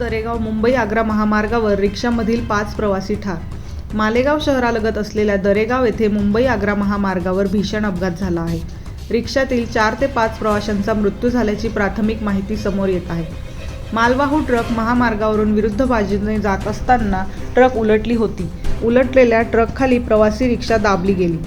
दरेगाव मुंबई आग्रा महामार्गावर रिक्षामधील पाच प्रवासी ठार. मालेगाव शहरालगत असलेल्या दरेगाव येथे मुंबई आग्रा महामार्गावर भीषण अपघात झाला आहे. रिक्षातील चार ते पाच प्रवाशांचा मृत्यू झाल्याची प्राथमिक माहिती समोर येत आहे. मालवाहू ट्रक महामार्गावरून विरुद्ध बाजूने जात असताना ट्रक उलटली होती. उलटलेल्या ट्रकखाली प्रवासी रिक्षा दाबली गेली.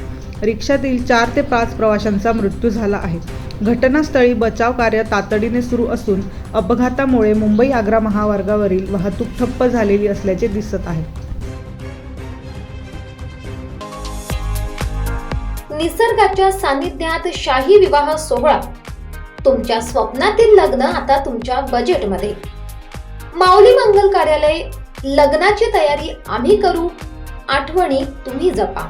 रिक्षातील चार ते पाच प्रवाशांचा मृत्यू झाला आहे. घटनास्थळी बचाव कार्य तातडीने सुरू असून अपघातामुळे मुंबई आग्रा महामार्गावरील वाहतूक ठप्प झालेली असल्याचे दिसत आहे. निसर्गाच्या सानिध्यात शाही विवाह सोहळा. तुमच्या स्वप्नातील लग्न आता तुमच्या बजेटमध्ये माऊली मंगल कार्यालय लग्नाची तयारी आम्ही करू. आठवणी तुम्ही जपा.